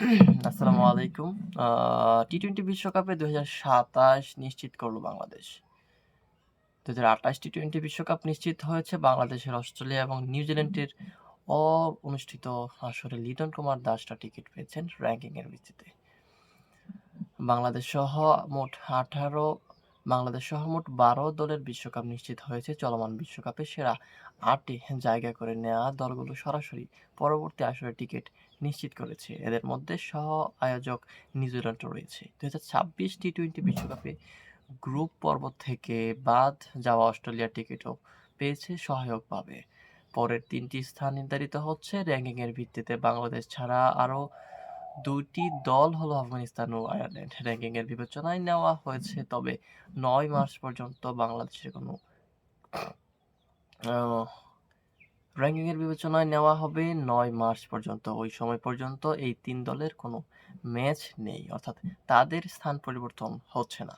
আসসালামু আলাইকুম। আ টি-টোয়েন্টি বিশ্বকাপে ২০২৭ নিশ্চিত করল বাংলাদেশ। ২০২৮ টি-টোয়েন্টি বিশ্বকাপ নিশ্চিত হয়েছে বাংলাদেশের অস্ট্রেলিয়া এবং নিউজিল্যান্ডের অ-অনুষ্ঠিত আসরে লিটন কুমার দাসটা টিকিট পেয়েছেন র্যাঙ্কিংয়ের ভিত্তিতে। বাংলাদেশ সহ মোট ১৮ বাংলাদেশসহ মোট ১২ দলের বিশ্বকাপ নিশ্চিত হয়েছে। চলমান বিশ্বকাপে সেরা ৮ এ জায়গা করে নেওয়া দলগুলো সরাসরি পরবর্তী আসরের টিকিট নিশ্চিত করেছে। এদের মধ্যে সহ-আয়োজক নিউজিল্যান্ডও রয়েছে। ২০২৬ টি-টোয়েন্টি বিশ্বকাপে গ্রুপ পর্ব থেকে বাদ যাওয়া অস্ট্রেলিয়া টিকিটও পেয়েছে সহায়কভাবে। পরের তিনটি স্থান নির্ধারিত হচ্ছে র্যাঙ্কিংয়ের ভিত্তিতে বাংলাদেশ ছাড়া আরও দুটি দল হলো আফগানিস্তান ও আয়ারল্যান্ড। র‍্যাংকিংয়ের বিবেচনায় নেওয়া হয়েছে, তবে নয় মার্চ পর্যন্ত বাংলাদেশের কোনো আ র‍্যাংকিংয়ের বিবেচনায় নেওয়া হবে নয় মার্চ পর্যন্ত। ওই সময় পর্যন্ত এই তিন দলের কোনো ম্যাচ নেই। অর্থাৎ তাদের স্থান পরিবর্তন হচ্ছে না।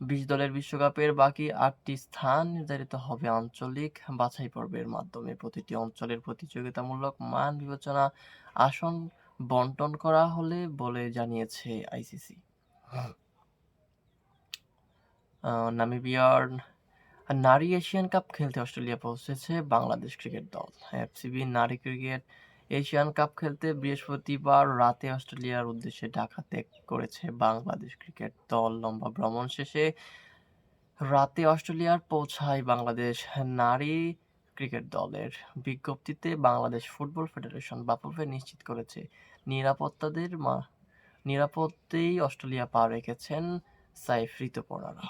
২০ দলের বিশ্বকাপের বাকি আটটি স্থান নির্ধারিত হবে আঞ্চলিক বাছাই পর্বের মাধ্যমে। প্রতিটি অঞ্চলের প্রতিযোগিতামূলক মান বিবেচনা আসন বণ্টন করা হলে বলে জানিয়েছে আইসিসি। নামিবিয়ার নারী এশিয়ান কাপ খেলতে অস্ট্রেলিয়া পৌঁছেছে বাংলাদেশ ক্রিকেট দল। এফসিবি নারী ক্রিকেট এশিয়ান কাপ খেলতে বৃহস্পতিবার রাতে অস্ট্রেলিয়ার উদ্দেশ্যে ঢাকা ত্যাগ করেছে বাংলাদেশ ক্রিকেট দল। লম্বা ভ্রমণ শেষে রাতে অস্ট্রেলিয়ার পৌঁছায় বাংলাদেশ নারী ক্রিকেট দলের বিজ্ঞপ্তিতে বাংলাদেশ ফুটবল ফেডারেশন বাফুফে নিশ্চিত করেছে, নিরাপত্তাদের মা, নিরাপত্তেই অস্ট্রেলিয়া পা রেখেছেন সাইফ ঋতুপর্ণারা।